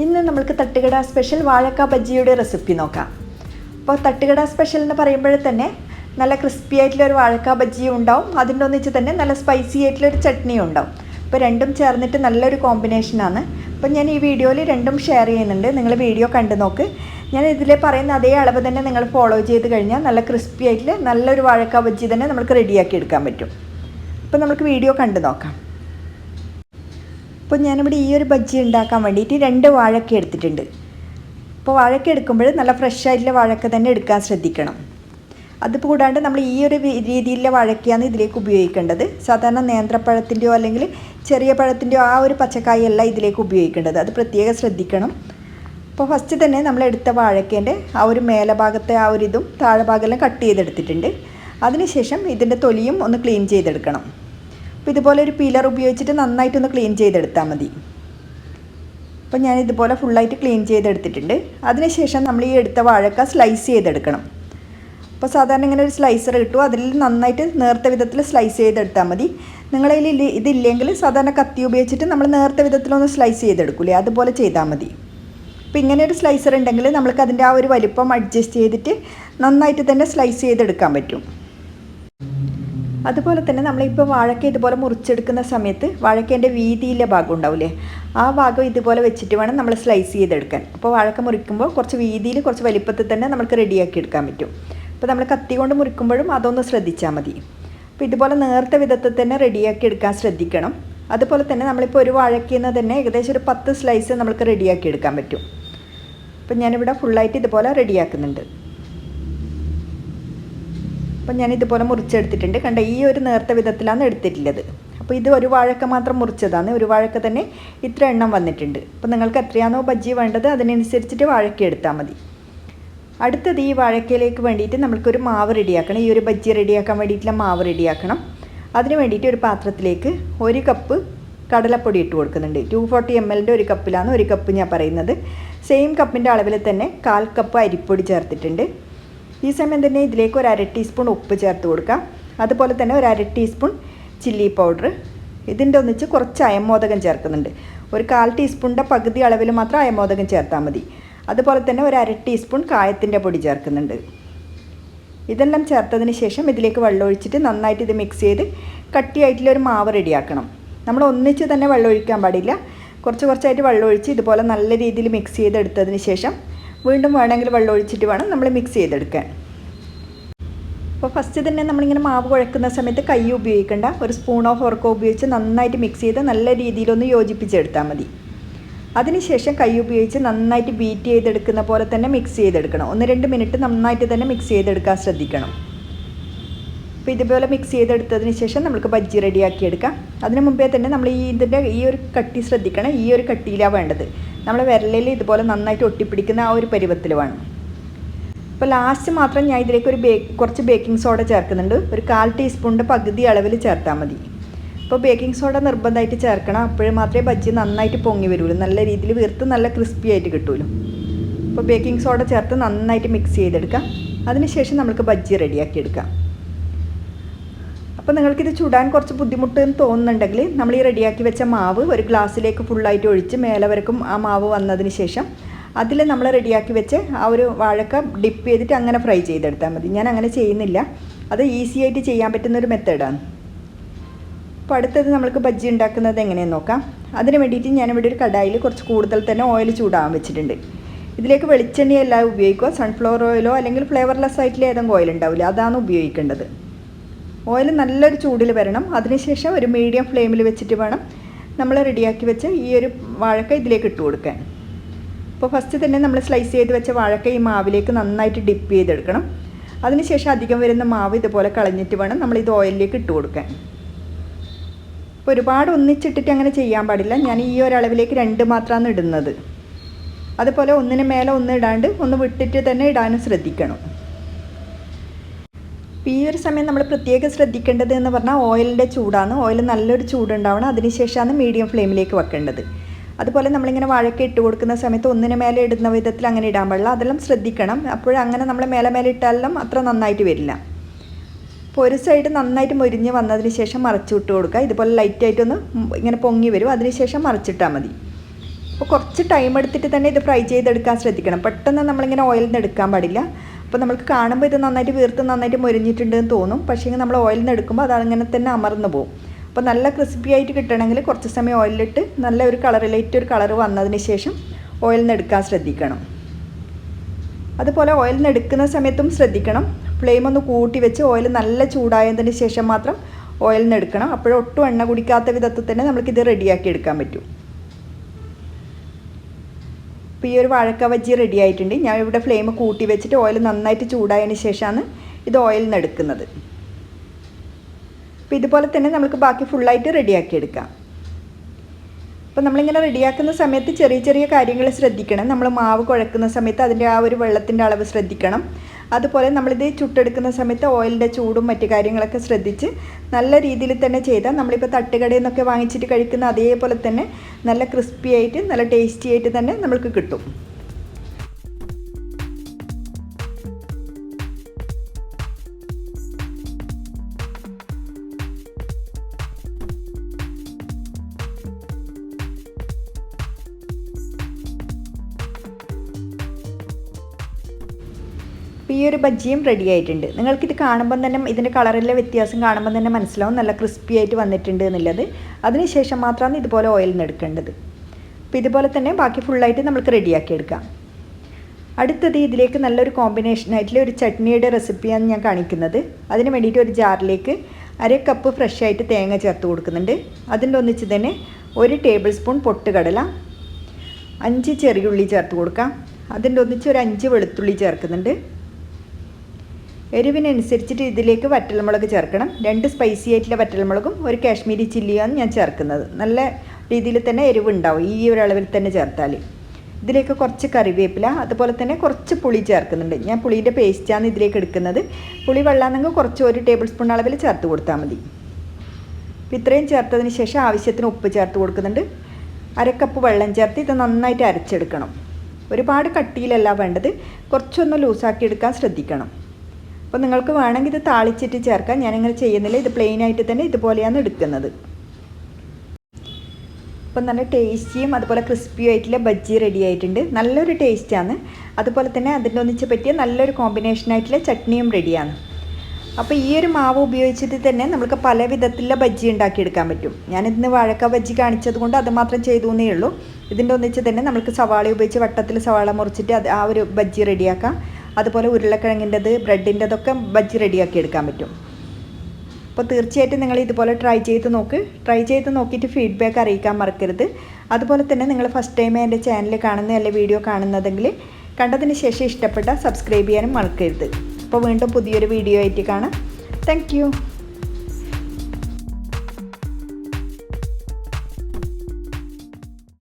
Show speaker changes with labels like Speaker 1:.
Speaker 1: ഇന്ന് നമ്മൾക്ക് തട്ടുകട സ്പെഷ്യൽ വാഴക്ക ബജ്ജിയുടെ റെസിപ്പി നോക്കാം. അപ്പോൾ തട്ടുകട സ്പെഷ്യൽ എന്ന് പറയുമ്പോൾ തന്നെ നല്ല ക്രിസ്പി ആയിട്ടുള്ള ഒരു വാഴക്ക ബജ്ജിയും ഉണ്ടാവും. അതിന്റെ ഒന്നിച്ച് തന്നെ നല്ല സ്പൈസി ആയിട്ടുള്ള ഒരു ചട്നിയും ഉണ്ടാവും. അപ്പോൾ രണ്ടും ചേർന്നിട്ട് നല്ലൊരു കോമ്പിനേഷനാണ് അപ്പോൾ ഞാൻ ഈ വീഡിയോയിൽ രണ്ടും ഷെയർ ചെയ്യുന്നുണ്ട്. നിങ്ങൾ വീഡിയോ കണ്ടു നോക്ക്. ഞാൻ ഇതിൽ പറയുന്ന അതേ അളവ് തന്നെ നിങ്ങൾ ഫോളോ ചെയ്ത് കഴിഞ്ഞാൽ നല്ല ക്രിസ്പി ആയിട്ടുള്ള നല്ലൊരു വാഴക്ക ബജ്ജി തന്നെ നമുക്ക് റെഡിയാക്കി എടുക്കാൻ പറ്റും. അപ്പോൾ നമുക്ക് വീഡിയോ കണ്ടു നോക്കാം. അപ്പോൾ ഞാനിവിടെ ഈ ഒരു ബജ്ജി ഉണ്ടാക്കാൻ വേണ്ടിയിട്ട് രണ്ട് വാഴക്ക എടുത്തിട്ടുണ്ട്. അപ്പോൾ വാഴക്ക എടുക്കുമ്പോൾ നല്ല ഫ്രഷ് ആയിട്ടുള്ള വാഴക്ക തന്നെ എടുക്കാൻ ശ്രദ്ധിക്കണം. അത് കൂടാണ്ട് നമ്മൾ ഈ ഒരു രീതിയിലുള്ള വാഴക്കയാണ് ഇതിലേക്ക് ഉപയോഗിക്കേണ്ടത്. സാധാരണ നേന്ത്രപ്പഴത്തിന്റെയോ അല്ലെങ്കിൽ ചെറിയ പഴത്തിന്റെയോ ആ ഒരു പച്ചക്കായല്ല ഇതിലേക്ക് ഉപയോഗിക്കേണ്ടത്. അത് പ്രത്യേകം ശ്രദ്ധിക്കണം. അപ്പോൾ ഫസ്റ്റ് തന്നെ നമ്മൾ എടുത്ത വാഴക്കേന്റെ ആ ഒരു മേലഭാഗത്തെ ആ ഒരു ഇതും താഴെ ഭാഗമെല്ലാം കട്ട് ചെയ്തെടുത്തിട്ടുണ്ട്. അതിനുശേഷം ഇതിന്റെ തൊലിയും ഒന്ന് ക്ലീൻ ചെയ്തെടുക്കണം. അപ്പോൾ ഇതുപോലെ ഒരു പീലർ ഉപയോഗിച്ചിട്ട് നന്നായിട്ടൊന്ന് ക്ലീൻ ചെയ്തെടുത്താൽ മതി. അപ്പോൾ ഞാൻ ഇതുപോലെ ഫുള്ളായിട്ട് ക്ലീൻ ചെയ്തെടുത്തിട്ടുണ്ട്. അതിനുശേഷം നമ്മൾ ഈ എടുത്ത വാഴക്ക സ്ലൈസ് ചെയ്തെടുക്കണം. അപ്പോൾ സാധാരണ ഇങ്ങനെ ഒരു സ്ലൈസർ കിട്ടും അതിൽ നന്നായിട്ട് നേർത്ത വിധത്തിൽ സ്ലൈസ് ചെയ്തെടുത്താൽ മതി. നിങ്ങളതിൽ ഇതില്ലെങ്കിൽ സാധാരണ കത്തി ഉപയോഗിച്ചിട്ട് നമ്മൾ നേർത്ത വിധത്തിലൊന്ന് സ്ലൈസ് ചെയ്തെടുക്കില്ലേ അതുപോലെ ചെയ്താൽ മതി. അപ്പോൾ ഇങ്ങനെ ഒരു സ്ലൈസർ ഉണ്ടെങ്കിൽ നമ്മൾക്ക് അതിന്റെ ആ ഒരു വലിപ്പം അഡ്ജസ്റ്റ് ചെയ്തിട്ട് നന്നായിട്ട് തന്നെ സ്ലൈസ് ചെയ്തെടുക്കാൻ പറ്റും. അതുപോലെ തന്നെ നമ്മളിപ്പോൾ വാഴക്ക ഇതുപോലെ മുറിച്ചെടുക്കുന്ന സമയത്ത് വാഴക്കേന്റെ വീതിയിലെ ഭാഗം ഉണ്ടാവില്ലേ? ആ ഭാഗം ഇതുപോലെ വെച്ചിട്ട് വേണം നമ്മൾ സ്ലൈസ് ചെയ്തെടുക്കാൻ. അപ്പോൾ വാഴക്ക മുറിക്കുമ്പോൾ കുറച്ച് വീതിയിൽ കുറച്ച് വലിപ്പത്തിൽ തന്നെ നമുക്ക് റെഡിയാക്കി എടുക്കാൻ പറ്റും. അപ്പോൾ നമ്മൾ കത്തി കൊണ്ട് മുറിക്കുമ്പോഴും അതൊന്ന് ശ്രദ്ധിച്ചാൽ മതി. അപ്പോൾ ഇതുപോലെ നേർത്ത വിധത്തിൽ തന്നെ റെഡിയാക്കി എടുക്കാൻ ശ്രദ്ധിക്കണം. അതുപോലെ തന്നെ നമ്മളിപ്പോൾ ഒരു വാഴക്കിൽ നിന്ന് തന്നെ ഏകദേശം ഒരു പത്ത് സ്ലൈസ് നമുക്ക് റെഡിയാക്കി എടുക്കാൻ പറ്റും. അപ്പോൾ ഞാനിവിടെ ഫുള്ളായിട്ട് ഇതുപോലെ റെഡിയാക്കുന്നുണ്ട് അപ്പം ഞാൻ ഇതുപോലെ മുറിച്ചെടുത്തിട്ടുണ്ട്. കണ്ട ഈ ഒരു നേർത്ത വിധത്തിലാണ് എടുത്തിട്ടുള്ളത്. അപ്പോൾ ഇത് ഒരു വാഴക്ക മാത്രം മുറിച്ചതാണ്. ഒരു വാഴക്ക തന്നെ ഇത്ര എണ്ണം വന്നിട്ടുണ്ട്. അപ്പോൾ നിങ്ങൾക്ക് എത്രയാണോ ബജ്ജി വേണ്ടത് അതിനനുസരിച്ചിട്ട് വാഴക്ക എടുത്താൽ മതി. അടുത്തത് ഈ വാഴക്കയിലേക്ക് വേണ്ടിയിട്ട് നമ്മൾക്കൊരു മാവ് റെഡിയാക്കണം. ഈ ഒരു ബജ്ജി റെഡിയാക്കാൻ വേണ്ടിയിട്ടുള്ള മാവ് റെഡിയാക്കണം. അതിന് വേണ്ടിയിട്ട് ഒരു പാത്രത്തിലേക്ക് ഒരു കപ്പ് കടലപ്പൊടി ഇട്ട് കൊടുക്കുന്നുണ്ട്. ടു ഫോർട്ടി എം എല്ലിന്റെ ഒരു കപ്പിലാണ് ഒരു കപ്പ് ഞാൻ പറയുന്നത്. സെയിം കപ്പിന്റെ അളവിൽ തന്നെ കാൽ കപ്പ് അരിപ്പൊടി ചേർത്തിട്ടുണ്ട്. ഈ സമയം തന്നെ ഇതിലേക്ക് ഒരു അര ടീസ്പൂൺ ഉപ്പ് ചേർത്ത് കൊടുക്കാം. അതുപോലെ തന്നെ ഒരു അര ടീസ്പൂൺ ചില്ലി പൗഡർ. ഇതിന്റെ ഒന്നിച്ച് കുറച്ച് അയമോദകം ചേർക്കുന്നുണ്ട്. ഒരു കാൽ ടീസ്പൂണിന്റെ പകുതി അളവിൽ മാത്രം അയമോദകം ചേർത്താൽ മതി. അതുപോലെ തന്നെ ഒരു അര ടീസ്പൂൺ കായത്തിന്റെ പൊടി ചേർക്കുന്നുണ്ട്. ഇതെല്ലാം ചേർത്തതിന് ശേഷം ഇതിലേക്ക് വെള്ളം ഒഴിച്ചിട്ട് നന്നായിട്ട് ഇത് മിക്സ് ചെയ്ത് കട്ടിയായിട്ടുള്ള ഒരു മാവ് റെഡിയാക്കണം. നമ്മൾ ഒന്നിച്ച് തന്നെ വെള്ളം ഒഴിക്കാൻ പാടില്ല. കുറച്ച് കുറച്ചായിട്ട് വെള്ളം ഒഴിച്ച് ഇതുപോലെ നല്ല രീതിയിൽ മിക്സ് ചെയ്തെടുത്തതിന് ശേഷം വീണ്ടും വേണമെങ്കിൽ വെള്ളം ഒഴിച്ചിട്ട് വേണം നമ്മൾ മിക്സ് ചെയ്തെടുക്കാൻ. അപ്പോൾ ഫസ്റ്റ് തന്നെ നമ്മളിങ്ങനെ മാവ് കുഴക്കുന്ന സമയത്ത് കൈ ഉപയോഗിക്കേണ്ട. ഒരു സ്പൂണോ ഫോർക്കോ ഉപയോഗിച്ച് നന്നായിട്ട് മിക്സ് ചെയ്ത് നല്ല രീതിയിലൊന്ന് യോജിപ്പിച്ചെടുത്താൽ മതി. അതിനുശേഷം കൈ ഉപയോഗിച്ച് നന്നായിട്ട് ബീറ്റ് ചെയ്തെടുക്കുന്ന പോലെ തന്നെ മിക്സ് ചെയ്തെടുക്കണം. ഒന്ന് രണ്ട് മിനിറ്റ് നന്നായിട്ട് തന്നെ മിക്സ് ചെയ്തെടുക്കാൻ ശ്രദ്ധിക്കണം. അപ്പോൾ ഇതുപോലെ മിക്സ് ചെയ്തെടുത്തതിന് ശേഷം നമുക്ക് ബജ്ജി റെഡിയാക്കി എടുക്കാം. അതിന് മുമ്പേ തന്നെ നമ്മൾ ഈ ഇതിന്റെ ഈ ഒരു കട്ടി ശ്രദ്ധിക്കണം. ഈ ഒരു കട്ടിയിലാണ് വേണ്ടത്. നമ്മൾ വിരലിൽ ഇതുപോലെ നന്നായിട്ട് ഒട്ടിപ്പിടിക്കുന്ന ആ ഒരു പരുവത്തിൽ വേണം അപ്പോൾ ലാസ്റ്റ് മാത്രം ഞാൻ ഇതിലേക്ക് ഒരു ബേ കുറച്ച് ബേക്കിംഗ് സോഡ ചേർക്കുന്നുണ്ട്. ഒരു കാൽ ടീസ്പൂണിന്റെ പകുതി അളവിൽ ചേർത്താൽ മതി. അപ്പോൾ ബേക്കിംഗ് സോഡ നിർബന്ധമായിട്ട് ചേർക്കണം. അപ്പോഴേ മാത്രമേ ബജ്ജി നന്നായിട്ട് പൊങ്ങി വരുള്ളൂ. നല്ല രീതിയിൽ വീർത്ത് നല്ല ക്രിസ്പി ആയിട്ട് കിട്ടുമല്ലോ അപ്പോൾ ബേക്കിംഗ് സോഡ ചേർത്ത് നന്നായിട്ട് മിക്സ് ചെയ്തെടുക്കാം. അതിനുശേഷം നമുക്ക് ബജ്ജി റെഡിയാക്കി എടുക്കാം. അപ്പോൾ നിങ്ങൾക്കിത് ചുടാൻ കുറച്ച് ബുദ്ധിമുട്ട് എന്ന് തോന്നുന്നുണ്ടെങ്കിൽ നമ്മൾ ഈ റെഡിയാക്കി വെച്ച മാവ് ഒരു ഗ്ലാസ്സിലേക്ക് ഫുള്ളായിട്ട് ഒഴിച്ച് മേലെ വരക്കും ആ മാവ് വന്നതിന് ശേഷം അതിൽ നമ്മൾ റെഡിയാക്കി വെച്ച് ആ ഒരു വാഴക്ക ഡിപ്പ് ചെയ്തിട്ട് അങ്ങനെ ഫ്രൈ ചെയ്തെടുത്താൽ മതി. ഞാൻ അങ്ങനെ ചെയ്യുന്നില്ല. അത് ഈസി ആയിട്ട് ചെയ്യാൻ പറ്റുന്ന ഒരു മെത്തേഡാണ്. അപ്പോൾ അടുത്തത് നമ്മൾക്ക് ബജ്ജി ഉണ്ടാക്കുന്നത് എങ്ങനെയെന്ന് നോക്കാം. അതിന് വേണ്ടിയിട്ട് ഞാനിവിടെ ഒരു കടായിൽ കുറച്ച് കൂടുതൽ തന്നെ ഓയിൽ ചൂടാൻ വെച്ചിട്ടുണ്ട്. ഇതിലേക്ക് വെളിച്ചെണ്ണയല്ല ഉപയോഗിക്കുക. സൺഫ്ലവർ ഓയിലോ അല്ലെങ്കിൽ ഫ്ലേവർലെസ് ആയിട്ടുള്ള ഏതെങ്കിലും ഓയിൽ ഉണ്ടാവില്ല അതാണ് ഉപയോഗിക്കേണ്ടത്. ഓയിൽ നല്ലൊരു ചൂടിൽ വരണം. അതിനുശേഷം ഒരു മീഡിയം ഫ്ലെയിമിൽ വെച്ചിട്ട് വേണം നമ്മൾ റെഡിയാക്കി വെച്ച് ഈ ഒരു വാഴക്ക ഇതിലേക്ക് ഇട്ട് കൊടുക്കാൻ. അപ്പോൾ ഫസ്റ്റ് തന്നെ നമ്മൾ സ്ലൈസ് ചെയ്ത് വെച്ച വാഴക്ക ഈ മാവിലേക്ക് നന്നായിട്ട് ഡിപ്പ് ചെയ്തെടുക്കണം. അതിനുശേഷം അധികം വരുന്ന മാവ് ഇതുപോലെ കളഞ്ഞിട്ട് വേണം നമ്മൾ ഇത് ഓയിലിലേക്ക് ഇട്ട് കൊടുക്കാൻ. അപ്പോൾ ഒരുപാട് ഒന്നിച്ചിട്ടിട്ട് അങ്ങനെ ചെയ്യാൻ പാടില്ല. ഞാൻ ഈ ഒരളവിലേക്ക് രണ്ട് മാത്രമാണ് ഇടുന്നത്. അതുപോലെ ഒന്നിന് മേലെ ഒന്ന് ഇടാണ്ട് ഒന്ന് വിട്ടിട്ട് തന്നെ ഇടാനും ശ്രദ്ധിക്കണം. ഈ ഒരു സമയം നമ്മൾ പ്രത്യേകം ശ്രദ്ധിക്കേണ്ടത് എന്ന് പറഞ്ഞാൽ ഓയിലിന്റെ ചൂടാണ്. ഓയിൽ നല്ലൊരു ചൂടുണ്ടാവണം. അതിനുശേഷമാണ് മീഡിയം ഫ്ലെയിമിലേക്ക് വെക്കേണ്ടത്. അതുപോലെ നമ്മളിങ്ങനെ വാഴക്ക ഇട്ട് കൊടുക്കുന്ന സമയത്ത് ഒന്നിന് മേലെ ഇടുന്ന വിധത്തിൽ അങ്ങനെ ഇടാൻ പാടില്ല. അതെല്ലാം ശ്രദ്ധിക്കണം. അപ്പോഴങ്ങനെ നമ്മൾ മേലെ മേലെ ഇട്ടാലെല്ലാം അത്ര നന്നായിട്ട് വരില്ല. അപ്പോൾ ഒരു സൈഡ് നന്നായിട്ട് മുരിഞ്ഞ് വന്നതിന് ശേഷം മറച്ചു വിട്ട് കൊടുക്കുക. ഇതുപോലെ ലൈറ്റായിട്ടൊന്ന് ഇങ്ങനെ പൊങ്ങി വരും. അതിന് ശേഷം മറിച്ചിട്ടാൽ മതി. അപ്പോൾ കുറച്ച് ടൈം എടുത്തിട്ട് തന്നെ ഇത് ഫ്രൈ ചെയ്തെടുക്കാൻ ശ്രദ്ധിക്കണം. പെട്ടെന്ന് നമ്മളിങ്ങനെ ഓയിലിൽ നിന്ന് എടുക്കാൻ പാടില്ല. അപ്പോൾ നമുക്ക് കാണുമ്പോൾ ഇത് നന്നായിട്ട് വീർത്ത് നന്നായിട്ട് മുരിഞ്ഞിട്ടുണ്ട് എന്ന് തോന്നും. പക്ഷേ നമ്മൾ ഓയിലിൽ നിന്ന് എടുക്കുമ്പോൾ അതങ്ങനെ തന്നെ അമർന്നു പോകും അപ്പോൾ നല്ല ക്രിസ്പി ആയിട്ട് കിട്ടണമെങ്കിൽ കുറച്ച് സമയം ഓയിലിട്ട് നല്ല ഒരു കളർ ലൈറ്റ് ഒരു കളർ വന്നതിന് ശേഷം ഓയിലിൽ നിന്ന് എടുക്കാൻ ശ്രദ്ധിക്കണം. അതുപോലെ ഓയിലിൽ നിന്ന് എടുക്കുന്ന സമയത്തും ശ്രദ്ധിക്കണം. ഫ്ലെയിം ഒന്ന് കൂട്ടി വെച്ച് ഓയിൽ നല്ല ചൂടായതിന് ശേഷം മാത്രം ഓയിലിൽ നിന്ന് എടുക്കണം. അപ്പോഴൊട്ടും എണ്ണ കുടിക്കാത്ത വിധത്തിൽ തന്നെ നമുക്കിത് റെഡിയാക്കി എടുക്കാൻ പറ്റും. അപ്പോൾ ഈ ഒരു വാഴക്ക വജ്ജി റെഡി ആയിട്ടുണ്ട്. ഞാൻ ഇവിടെ ഫ്ലെയിം കൂട്ടി വെച്ചിട്ട് ഓയിൽ നന്നായിട്ട് ചൂടായതിന് ശേഷമാണ് ഇത് ഓയിൽ എടുക്കുന്നത്. അപ്പോൾ ഇതുപോലെ തന്നെ നമുക്ക് ബാക്കി ഫുള്ളായിട്ട് റെഡിയാക്കി എടുക്കാം. അപ്പോൾ നമ്മളിങ്ങനെ റെഡിയാക്കുന്ന സമയത്ത് ചെറിയ ചെറിയ കാര്യങ്ങൾ ശ്രദ്ധിക്കണം. നമ്മൾ മാവ് കുഴക്കുന്ന സമയത്ത് അതിന്റെ ആ ഒരു വെള്ളത്തിന്റെ അളവ് ശ്രദ്ധിക്കണം. അതുപോലെ നമ്മളിത് ചുട്ടെടുക്കുന്ന സമയത്ത് ഓയിലിന്റെ ചൂടും മറ്റു കാര്യങ്ങളൊക്കെ ശ്രദ്ധിച്ച് നല്ല രീതിയിൽ തന്നെ ചെയ്താൽ നമ്മളിപ്പോൾ തട്ടുകടയിൽ നിന്നൊക്കെ വാങ്ങിച്ചിട്ട് കഴിക്കുന്ന അതേപോലെ തന്നെ നല്ല ക്രിസ്പി ആയിട്ട് നല്ല ടേസ്റ്റി ആയിട്ട് തന്നെ നമുക്ക് കിട്ടും. അപ്പോൾ ഈ ഒരു ബജ്ജിയും റെഡി ആയിട്ടുണ്ട്. നിങ്ങൾക്കിത് കാണുമ്പം തന്നെ ഇതിന്റെ കളറിലെ വ്യത്യാസം കാണുമ്പം തന്നെ മനസ്സിലാവും. നല്ല ക്രിസ്പി ആയിട്ട് വന്നിട്ടുണ്ട് എന്നുള്ളത്. അതിനുശേഷം മാത്രമാണ് ഇതുപോലെ നിന്ന് എടുക്കേണ്ടത്. അപ്പോൾ ഇതുപോലെ തന്നെ ബാക്കി ഫുള്ളായിട്ട് നമുക്ക് റെഡിയാക്കി എടുക്കാം. അടുത്തത് ഇതിലേക്ക് നല്ലൊരു കോമ്പിനേഷനായിട്ടുള്ള ഒരു ചട്നിയുടെ റെസിപ്പിയാണ് ഞാൻ കാണിക്കുന്നത്. അതിന് വേണ്ടിയിട്ട് ഒരു ജാറിലേക്ക് അര കപ്പ് ഫ്രഷ് ആയിട്ട് തേങ്ങ ചേർത്ത് കൊടുക്കുന്നുണ്ട്. അതിന്റെ ഒന്നിച്ച് തന്നെ ഒരു ടേബിൾ സ്പൂൺ പൊട്ടുകടല അഞ്ച് ചെറിയുള്ളി ചേർത്ത് കൊടുക്കാം. അതിന്റെ ഒന്നിച്ച് ഒരു അഞ്ച് വെളുത്തുള്ളി ചേർക്കുന്നുണ്ട്. എരിവിനനുസരിച്ചിട്ട് ഇതിലേക്ക് വറ്റൽമുളക് ചേർക്കണം. രണ്ട് സ്പൈസി ആയിട്ടുള്ള വറ്റൽമുളകും ഒരു കാശ്മീരി ചില്ലിയാണ് ഞാൻ ചേർക്കുന്നത്. നല്ല രീതിയിൽ തന്നെ എരിവ് ഉണ്ടാവും ഈ ഒരു അളവിൽ തന്നെ ചേർത്താൽ ഇതിലേക്ക് കുറച്ച് കറിവേപ്പില അതുപോലെ തന്നെ കുറച്ച് പുളി ചേർക്കുന്നുണ്ട്. ഞാൻ പുളിയുടെ പേസ്റ്റാണ് ഇതിലേക്ക് എടുക്കുന്നത്. പുളി വെള്ളാന്നെങ്കിൽ കുറച്ച് ഒരു ടേബിൾ സ്പൂൺ അളവിൽ ചേർത്ത് കൊടുത്താൽ മതി. ഇത്രയും ചേർത്തതിന് ശേഷം ആവശ്യത്തിന് ഉപ്പ് ചേർത്ത് കൊടുക്കുന്നുണ്ട്. അരക്കപ്പ് വെള്ളം ചേർത്ത് ഇത് നന്നായിട്ട് അരച്ചെടുക്കണം. ഒരുപാട് കട്ടിയിലല്ല വേണ്ടത്. കുറച്ചൊന്ന് ലൂസാക്കി എടുക്കാൻ ശ്രദ്ധിക്കണം. അപ്പോൾ നിങ്ങൾക്ക് വേണമെങ്കിൽ ഇത് താളിച്ചിട്ട് ചേർക്കാം. ഞാനിങ്ങനെ ചെയ്യുന്നില്ല. ഇത് പ്ലെയിൻ ആയിട്ട് തന്നെ ഇതുപോലെയാണ് എടുക്കുന്നത്. അപ്പം നല്ല ടേസ്റ്റിയും അതുപോലെ ക്രിസ്പിയും ആയിട്ടുള്ള ബജ്ജി റെഡി ആയിട്ടുണ്ട്. നല്ലൊരു ടേസ്റ്റാണ് അതുപോലെ തന്നെ അതിന്റെ ഒന്നിച്ച് പറ്റിയ നല്ലൊരു കോമ്പിനേഷനായിട്ടുള്ള ചട്നിയും റെഡിയാണ് അപ്പോൾ ഈ ഒരു മാവ് ഉപയോഗിച്ചിട്ട് തന്നെ നമുക്ക് പല വിധത്തിലുള്ള ബജ്ജി ഉണ്ടാക്കിയെടുക്കാൻ പറ്റും. ഞാൻ ഇന്ന് വാഴക്ക ബജ്ജി കാണിച്ചത് കൊണ്ട് അത് മാത്രം ചെയ്തു എന്നേ ഉള്ളൂ. ഇതിന്റെ ഒന്നിച്ച് തന്നെ നമുക്ക് സവാള ഉപയോഗിച്ച് വട്ടത്തിൽ സവാള മുറിച്ചിട്ട് അത് ആ ഒരു ബജ്ജി റെഡിയാക്കാം അതുപോലെ ഉരുളക്കിഴങ്ങിന്റെത് ബ്രെഡിന്റെതൊക്കെ ബജ്ജി റെഡിയാക്കി എടുക്കാൻ പറ്റും. അപ്പോൾ തീർച്ചയായിട്ടും നിങ്ങൾ ഇതുപോലെ ട്രൈ ചെയ്ത് നോക്ക്. ട്രൈ ചെയ്ത് നോക്കിയിട്ട് ഫീഡ്ബാക്ക് അറിയിക്കാൻ മറക്കരുത്. അതുപോലെ തന്നെ നിങ്ങൾ ഫസ്റ്റ് ടൈം എന്റെ ചാനൽ കാണുന്ന അല്ലെ വീഡിയോ കാണുന്നതെങ്കിൽ കണ്ടതിന് ശേഷം ഇഷ്ടപ്പെട്ട സബ്സ്ക്രൈബ് ചെയ്യാനും മറക്കരുത്. അപ്പോൾ വീണ്ടും പുതിയൊരു വീഡിയോ ആയിട്ട് കാണാം. താങ്ക്